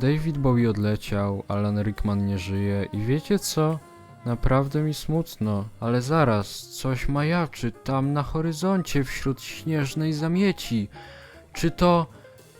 David Bowie odleciał, Alan Rickman nie żyje i wiecie co? Naprawdę mi smutno, ale zaraz, coś majaczy tam na horyzoncie wśród śnieżnej zamieci. Czy to...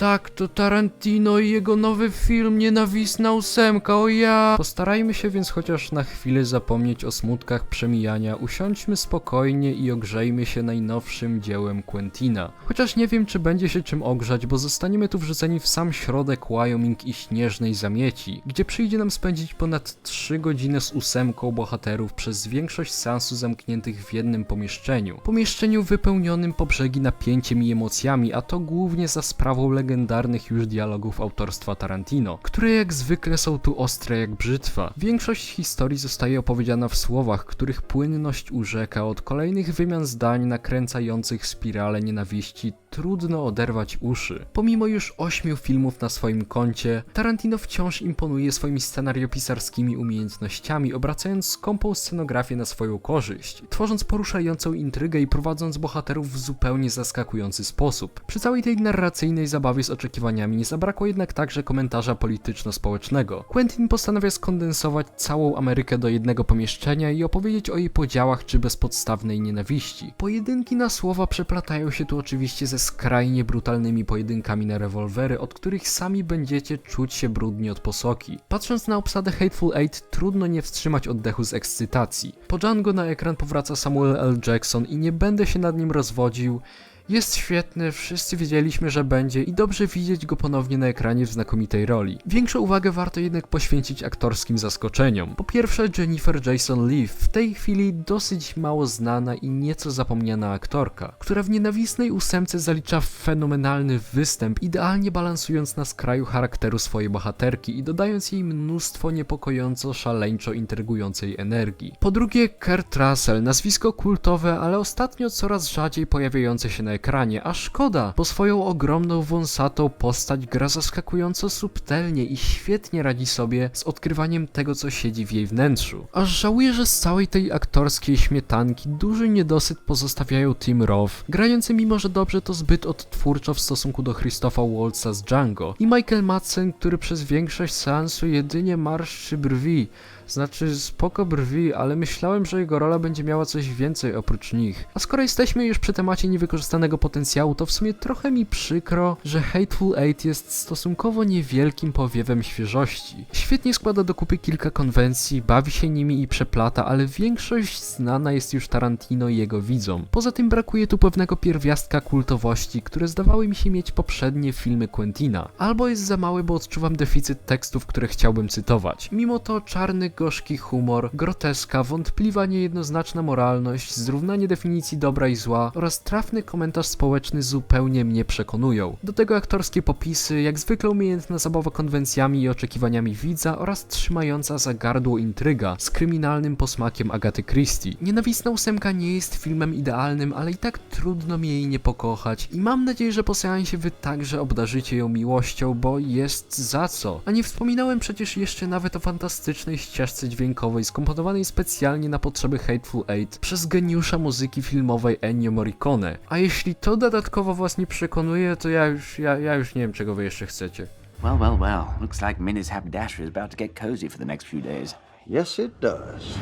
Tak, to Tarantino i jego nowy film Nienawistna ósemka, o ja! Postarajmy się więc chociaż na chwilę zapomnieć o smutkach przemijania, usiądźmy spokojnie i ogrzejmy się najnowszym dziełem Quentina. Chociaż nie wiem, czy będzie się czym ogrzać, bo zostaniemy tu wrzuceni w sam środek Wyoming i śnieżnej zamieci, gdzie przyjdzie nam spędzić ponad 3 godziny z ósemką bohaterów przez większość seansu zamkniętych w jednym pomieszczeniu. Pomieszczeniu wypełnionym po brzegi napięciem i emocjami, a to głównie za sprawą legendarnych już dialogów autorstwa Tarantino, które jak zwykle są tu ostre jak brzytwa. Większość historii zostaje opowiedziana w słowach, których płynność urzeka od kolejnych wymian zdań nakręcających spirale nienawiści trudno oderwać uszy. Pomimo już ośmiu filmów na swoim koncie, Tarantino wciąż imponuje swoimi scenariopisarskimi umiejętnościami, obracając skąpą scenografię na swoją korzyść, tworząc poruszającą intrygę i prowadząc bohaterów w zupełnie zaskakujący sposób. Przy całej tej narracyjnej zabawie z oczekiwaniami nie zabrakło jednak także komentarza polityczno-społecznego. Quentin postanawia skondensować całą Amerykę do jednego pomieszczenia i opowiedzieć o jej podziałach czy bezpodstawnej nienawiści. Pojedynki na słowa przeplatają się tu oczywiście ze skrajnie brutalnymi pojedynkami na rewolwery, od których sami będziecie czuć się brudni od posoki. Patrząc na obsadę Hateful Eight, trudno nie wstrzymać oddechu z ekscytacji. Po Django na ekran powraca Samuel L. Jackson i nie będę się nad nim rozwodził. Jest świetny, wszyscy wiedzieliśmy, że będzie i dobrze widzieć go ponownie na ekranie w znakomitej roli. Większą uwagę warto jednak poświęcić aktorskim zaskoczeniom. Po pierwsze Jennifer Jason Leigh, w tej chwili dosyć mało znana i nieco zapomniana aktorka, która w nienawistnej ósemce zalicza fenomenalny występ, idealnie balansując na skraju charakteru swojej bohaterki i dodając jej mnóstwo niepokojąco szaleńczo intrygującej energii. Po drugie Kurt Russell, nazwisko kultowe, ale ostatnio coraz rzadziej pojawiające się na ekranie, a szkoda, bo swoją ogromną, wąsatą postać gra zaskakująco subtelnie i świetnie radzi sobie z odkrywaniem tego, co siedzi w jej wnętrzu. Aż żałuję, że z całej tej aktorskiej śmietanki duży niedosyt pozostawiają Tim Roth, grający mimo, że dobrze to zbyt odtwórczo w stosunku do Christopha Waltza z Django i Michael Madsen, który przez większość seansu jedynie marszczy brwi, znaczy spoko brwi, ale myślałem, że jego rola będzie miała coś więcej oprócz nich. A skoro jesteśmy już przy temacie niewykorzystanego potencjału, to w sumie trochę mi przykro, że Hateful Eight jest stosunkowo niewielkim powiewem świeżości. Świetnie składa do kupy kilka konwencji, bawi się nimi i przeplata, ale większość znana jest już Tarantino i jego widzom. Poza tym brakuje tu pewnego pierwiastka kultowości, które zdawały mi się mieć poprzednie filmy Quentina. Albo jest za mały, bo odczuwam deficyt tekstów, które chciałbym cytować. Mimo to czarny, gorzki humor, groteska, wątpliwa, niejednoznaczna moralność, zrównanie definicji dobra i zła oraz trafny komentarz społeczny zupełnie mnie przekonują. Do tego aktorskie popisy, jak zwykle umiejętna zabawa konwencjami i oczekiwaniami widza oraz trzymająca za gardło intryga z kryminalnym posmakiem Agaty Christie. Nienawistna ósemka nie jest filmem idealnym, ale i tak trudno mi jej nie pokochać i mam nadzieję, że po seansie wy także obdarzycie ją miłością, bo jest za co. A nie wspominałem przecież jeszcze nawet o fantastycznej ścieżce dźwiękowej skomponowanej specjalnie na potrzeby Hateful Eight przez geniusza muzyki filmowej Ennio Morricone. A jeśli to dodatkowo was nie przekonuje, to ja już, ja, ja już nie wiem czego wy jeszcze chcecie. Well, well, well. Looks like Minnie's haberdashery is about to get cozy for the next few days. Yes, it does.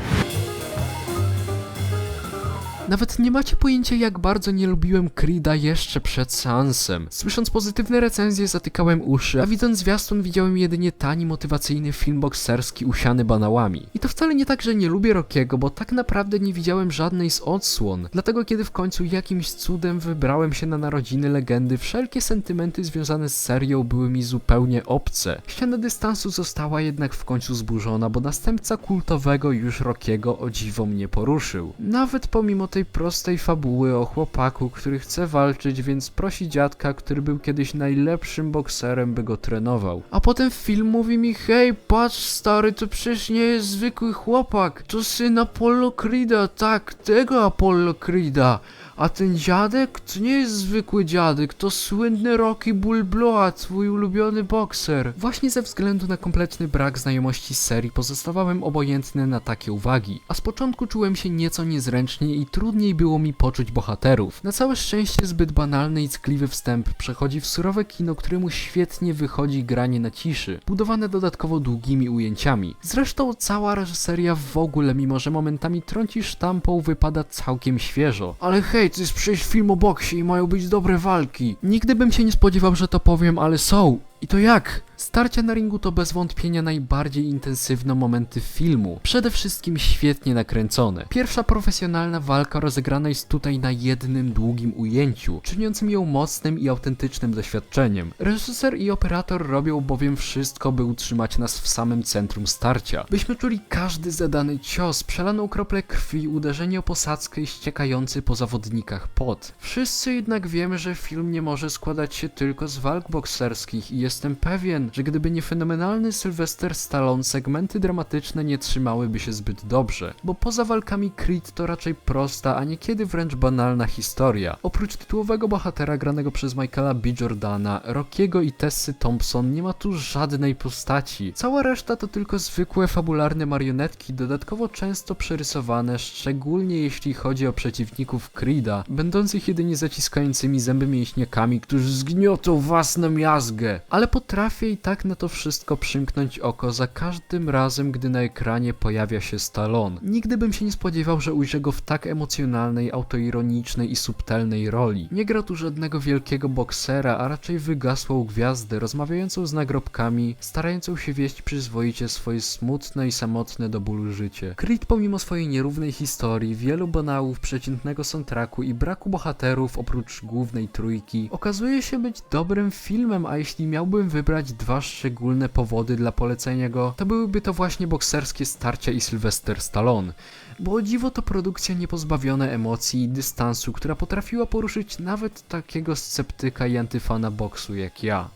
Nawet nie macie pojęcia, jak bardzo nie lubiłem Creeda jeszcze przed seansem. Słysząc pozytywne recenzje, zatykałem uszy, a widząc zwiastun, widziałem jedynie tani, motywacyjny film bokserski usiany banałami. I to wcale nie tak, że nie lubię Rockiego, bo tak naprawdę nie widziałem żadnej z odsłon. Dlatego, kiedy w końcu jakimś cudem wybrałem się na narodziny legendy, wszelkie sentymenty związane z serią były mi zupełnie obce. Ściana dystansu została jednak w końcu zburzona, bo następca kultowego już Rockiego o dziwo mnie poruszył. Nawet pomimo tej prostej fabuły o chłopaku, który chce walczyć, więc prosi dziadka, który był kiedyś najlepszym bokserem, by go trenował. A potem film mówi mi, hej, patrz stary, to przecież nie jest zwykły chłopak, to syn Apollo Creeda, tak, tego Apollo Creeda. A ten dziadek to nie jest zwykły dziadek, to słynny Rocky Bulbloa, twój ulubiony bokser. Właśnie ze względu na kompletny brak znajomości serii pozostawałem obojętny na takie uwagi, a z początku czułem się nieco niezręcznie i trudniej było mi poczuć bohaterów. Na całe szczęście zbyt banalny i ckliwy wstęp przechodzi w surowe kino, któremu świetnie wychodzi granie na ciszy, budowane dodatkowo długimi ujęciami. Zresztą cała reżyseria w ogóle, mimo że momentami trąci sztampą, wypada całkiem świeżo. Ale hej, to jest przecież film o boksie i mają być dobre walki. Nigdy bym się nie spodziewał, że to powiem, ale są. I to jak? Starcia na ringu to bez wątpienia najbardziej intensywne momenty filmu. Przede wszystkim świetnie nakręcone. Pierwsza profesjonalna walka rozegrana jest tutaj na jednym długim ujęciu, czyniącym ją mocnym i autentycznym doświadczeniem. Reżyser i operator robią bowiem wszystko, by utrzymać nas w samym centrum starcia. Byśmy czuli każdy zadany cios, przelaną kroplę krwi, uderzenie o posadzkę i ściekający po zawodnikach pot. Wszyscy jednak wiemy, że film nie może składać się tylko z walk bokserskich i jestem pewien, że gdyby nie fenomenalny Sylvester Stallone, segmenty dramatyczne nie trzymałyby się zbyt dobrze, bo poza walkami Creed to raczej prosta, a niekiedy wręcz banalna historia. Oprócz tytułowego bohatera granego przez Michaela B. Jordana, Rockiego i Tessy Thompson nie ma tu żadnej postaci. Cała reszta to tylko zwykłe fabularne marionetki, dodatkowo często przerysowane, szczególnie jeśli chodzi o przeciwników Creeda, będących jedynie zaciskającymi zęby mięśniakami, którzy zgniotą was na miazgę. Ale potrafię i tak na to wszystko przymknąć oko za każdym razem, gdy na ekranie pojawia się Stallone. Nigdy bym się nie spodziewał, że ujrzę go w tak emocjonalnej, autoironicznej i subtelnej roli. Nie gra tu żadnego wielkiego boksera, a raczej wygasłą gwiazdę, rozmawiającą z nagrobkami, starającą się wieść przyzwoicie swoje smutne i samotne do bólu życie. Creed pomimo swojej nierównej historii, wielu banałów, przeciętnego soundtracku i braku bohaterów oprócz głównej trójki, okazuje się być dobrym filmem, a jeśli miałbym wybrać dwa szczególne powody dla polecenia go, to byłyby to właśnie bokserskie starcia i Sylvester Stallone. Bo o dziwo to produkcja niepozbawiona emocji i dystansu, która potrafiła poruszyć nawet takiego sceptyka i antyfana boksu jak ja.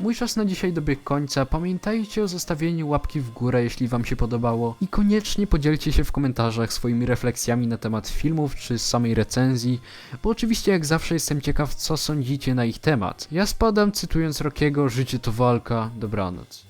Mój czas na dzisiaj dobiegł końca. Pamiętajcie o zostawieniu łapki w górę, jeśli Wam się podobało. I koniecznie podzielcie się w komentarzach swoimi refleksjami na temat filmów czy samej recenzji, bo oczywiście jak zawsze jestem ciekaw, co sądzicie na ich temat. Ja spadam cytując Rockiego, życie to walka, dobranoc.